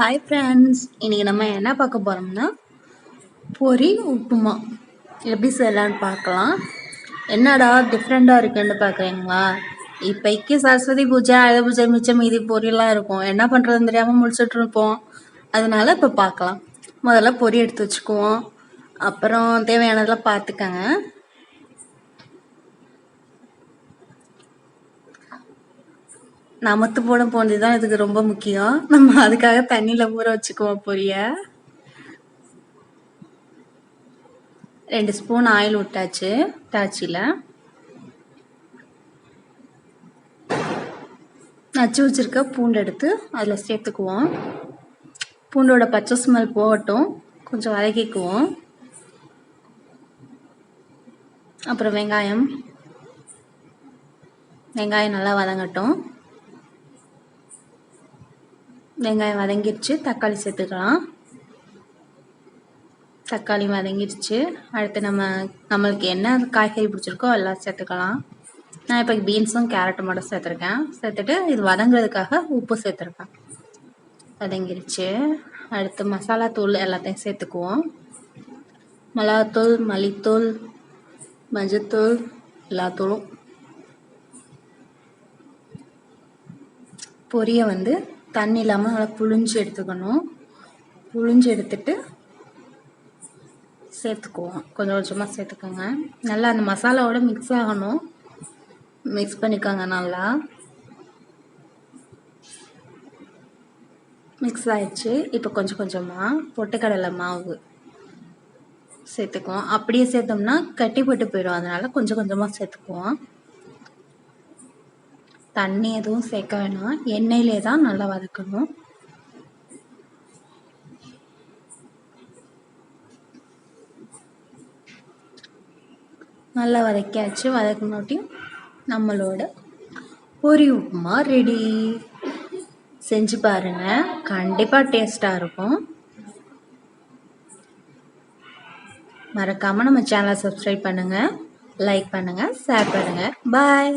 Hi friends இன்றைக்கி நம்ம என்ன பார்க்க போகிறோம்னா பொரி உப்புமா. எப்படி செய்யலான்னு பார்க்கலாம்? என்னடா டிஃப்ரெண்ட்டாக இருக்குன்னு பார்க்குறீங்களா? இப்போக்கி சரஸ்வதி பூஜை ஆயுத பூஜை மிச்சம் மீதி பொரியெல்லாம் இருக்கும். என்ன பண்ணுறதுன்னு தெரியாமல் முடிச்சுட்டு இருப்போம். அதனால இப்போ பார்க்கலாம். முதல்ல பொரி எடுத்து வச்சுக்குவோம். அப்புறம் தேவையானதெல்லாம் பார்த்துக்கங்க. நமத்து போட போனது தான் இதுக்கு ரொம்ப முக்கியம். நம்ம அதுக்காக தண்ணியில் ஊற வச்சுக்குவோம் பொரிய. ரெண்டு ஸ்பூன் ஆயில் விட்டாச்சு டாச்சியில் நச்சு வச்சுருக்க பூண்டு எடுத்து அதில் சேர்த்துக்குவோம். பூண்டோட பச்சை ஸ்மெல் போகட்டும். கொஞ்சம் வதக்கிக்குவோம். அப்புறம் வெங்காயம். வெங்காயம் நல்லா வதங்கட்டும். வெங்காயம் வதங்கிடுச்சு தக்காளி சேர்த்துக்கலாம். தக்காளி வதங்கிடுச்சு அடுத்து நம்ம நம்மளுக்கு என்ன காய்கறி பிடிச்சிருக்கோ எல்லாம் சேர்த்துக்கலாம். நான் இப்போ பீன்ஸும் கேரட்டும் மட்டும் சேர்த்துருக்கேன். சேர்த்துட்டு இது வதங்குறதுக்காக உப்பு சேர்த்துருக்கேன். வதங்கிடுச்சு அடுத்து மசாலா தூள் எல்லாத்தையும் சேர்த்துக்குவோம். மிளகாத்தூள் மல்லித்தூள் மஞ்சத்தூள் எல்லாத்தூளும். பொரிய பொரியை வந்து தண்ணி இல்லாமல் நல்லா புழிஞ்சு எடுத்துக்கணும். புழிஞ்சு எடுத்துட்டு சேர்த்துக்குவோம். கொஞ்சம் கொஞ்சமாக சேர்த்துக்கோங்க. நல்லா அந்த மசாலாவோட மிக்ஸ் ஆகணும். மிக்ஸ் பண்ணிக்கோங்க நல்லா. மிக்ஸ் ஆயிடுச்சு. இப்போ கொஞ்சம் கொஞ்சமாக பொட்டுக்கடலை மாவு சேர்த்துக்குவோம். அப்படியே சேர்த்தோம்னா கட்டி போட்டு போயிடும். அதனால் கொஞ்சம் கொஞ்சமாக சேர்த்துக்குவோம். தண்ணி எதுவும் சேர்க்க வேணாம். எண்ணெயிலே தான் நல்லா வதக்கணும். நல்லா வதக்கியாச்சு. வதக்கினோட்டியும் நம்மளோட பொரி உப்புமா ரெடி செஞ்சு பாருங்கள் கண்டிப்பாக டேஸ்ட்டாக இருக்கும். மறக்காமல் நம்ம சேனலை சப்ஸ்கிரைப் பண்ணுங்கள் லைக் பண்ணுங்கள் ஷேர் பண்ணுங்கள் பாய்